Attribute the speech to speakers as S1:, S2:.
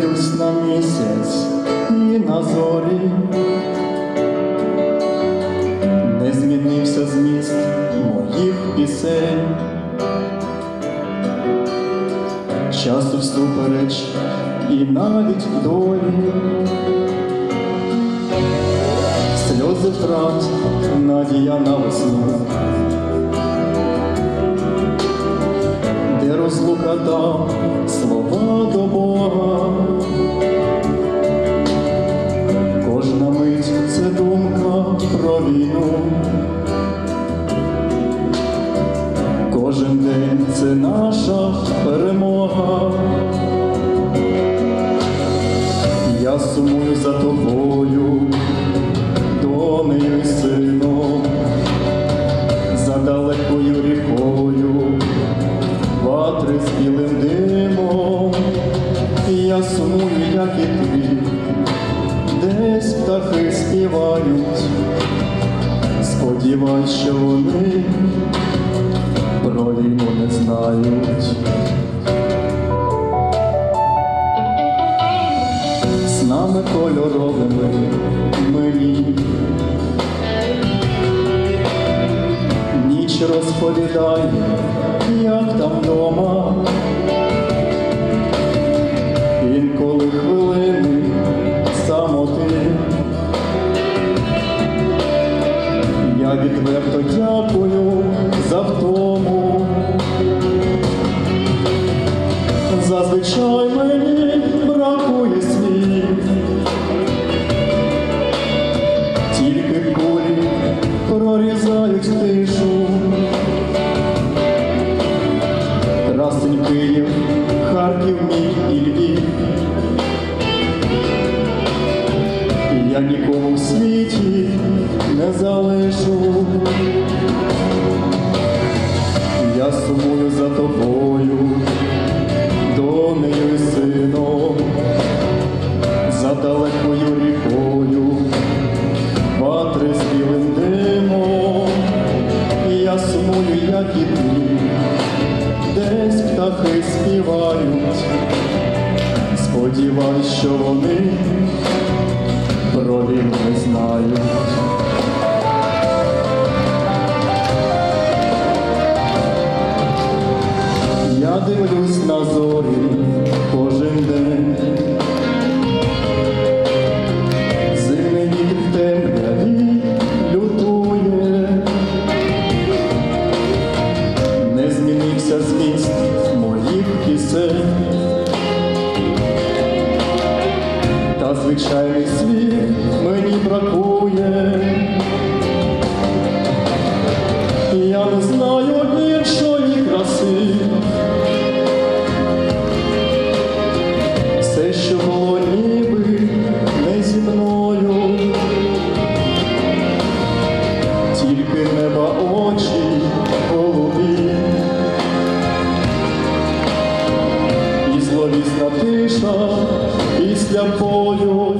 S1: дивлюсь на місяць і на зорі, не змінився зміст моїх пісень. Часу всупереч і навіть долі, сльози втрат, надія на весну. де розлука дав слова до Бога. Кожен день це наша перемога. Я сумую за тобою, донею й сином, за далекою рікою ватри з білим димом, я сумую, як і ти, десь птахи співають, сподіваюсь, що вони про вони знають. З нами кольоровими мені ніч розповідає, як там вдома. Зазвичай мені бракує слів. Тільки кулі прорізають тишу. Красень Київ, Харків мій і Львів. Я нікого в світі не залишу. Як і ти, десь птахи співають, сподіваюсь, що вони про війну не знають. Я дивлюсь на зорі Звичайний світ мені бракує. Я не знаю іншої краси. Все, що було ніби не зі мною, тільки неба очі голубі, і зловісна тиша після бою.